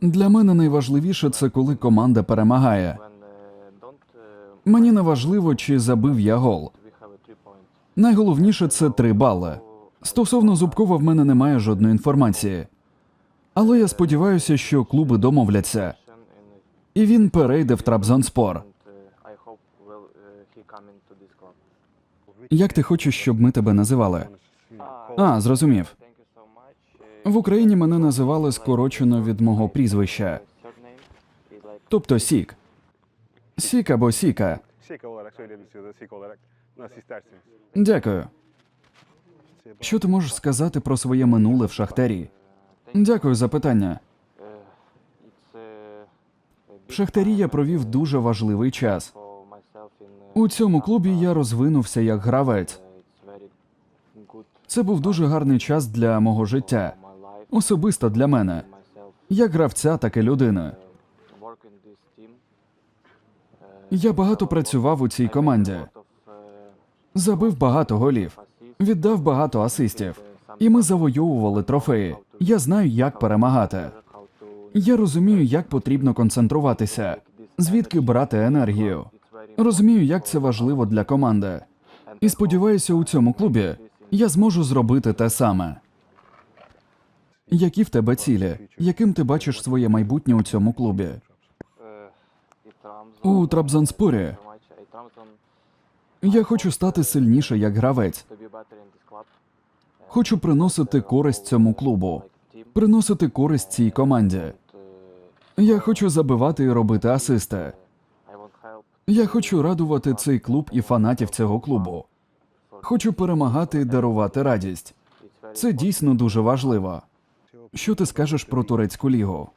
Для мене найважливіше це коли команда перемагає. Мені не важливо, чи забив я гол. Найголовніше це три бали. Стосовно Зубкова в мене немає жодної інформації. Але я сподіваюся, що клуби домовляться, і він перейде в Трабзонспор. Як ти хочеш, щоб ми тебе називали? А, зрозумів. В Україні мене називали скорочено від мого прізвища, тобто Сік. Сік або Сіка. Дякую. Що ти можеш сказати про своє минуле в Шахтарі? Дякую за питання. В Шахтарі я провів дуже важливий час. У цьому клубі я розвинувся як гравець. Це був дуже гарний час для мого життя, особисто для мене, як гравця, так і людини. Я багато працював у цій команді, забив багато голів, віддав багато асистів, і ми завойовували трофеї. Я знаю, як перемагати. Я розумію, як потрібно концентруватися, звідки брати енергію. Розумію, як це важливо для команди. І сподіваюся, у цьому клубі я зможу зробити те саме. Які в тебе цілі? Яким ти бачиш своє майбутнє у цьому клубі? У Трабзонспорі я хочу стати сильніше як гравець. Хочу приносити користь цьому клубу, приносити користь цій команді. Я хочу забивати і робити асисти. Я хочу радувати цей клуб і фанатів цього клубу. Хочу перемагати і дарувати радість. Це дійсно дуже важливо. Що ти скажеш про турецьку лігу?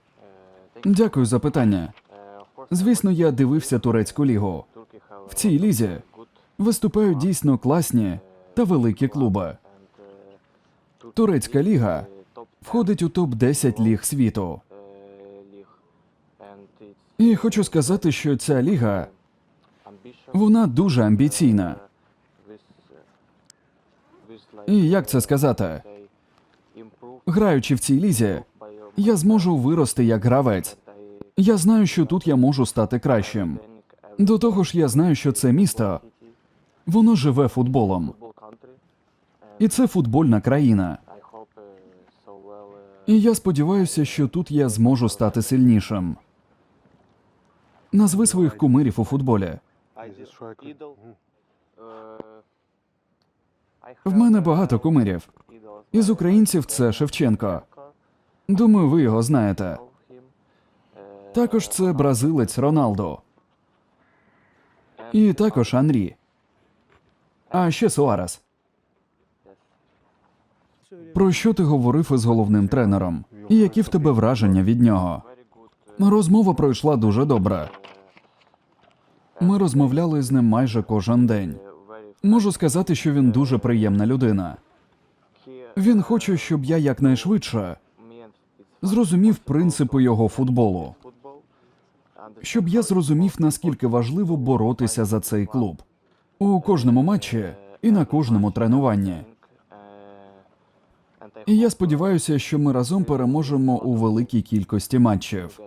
Дякую за питання. Звісно, я дивився турецьку лігу. В цій лізі виступають дійсно класні та великі клуби. Турецька ліга входить у топ 10 ліг світу. І хочу сказати, що ця ліга вона дуже амбіційна. І як це сказати? Граючи в цій лізі, я зможу вирости як гравець. Я знаю, що тут я можу стати кращим. До того ж, я знаю, що це місто воно живе футболом, і це футбольна країна. І я сподіваюся, що тут я зможу стати сильнішим. Назви своїх кумирів у футболі. В мене багато кумирів. Із українців це Шевченко. Думаю, ви його знаєте. Також це бразилець Роналдо. І також Анрі. А ще Суарес. Про що ти говорив із головним тренером? І які в тебе враження від нього? Розмова пройшла дуже добре. Ми розмовляли з ним майже кожен день. Можу сказати, що він дуже приємна людина. Він хоче, щоб я якнайшвидше зрозумів принципи його футболу, щоб я зрозумів, наскільки важливо боротися за цей клуб у кожному матчі і на кожному тренуванні. І я сподіваюся, що ми разом переможемо у великій кількості матчів.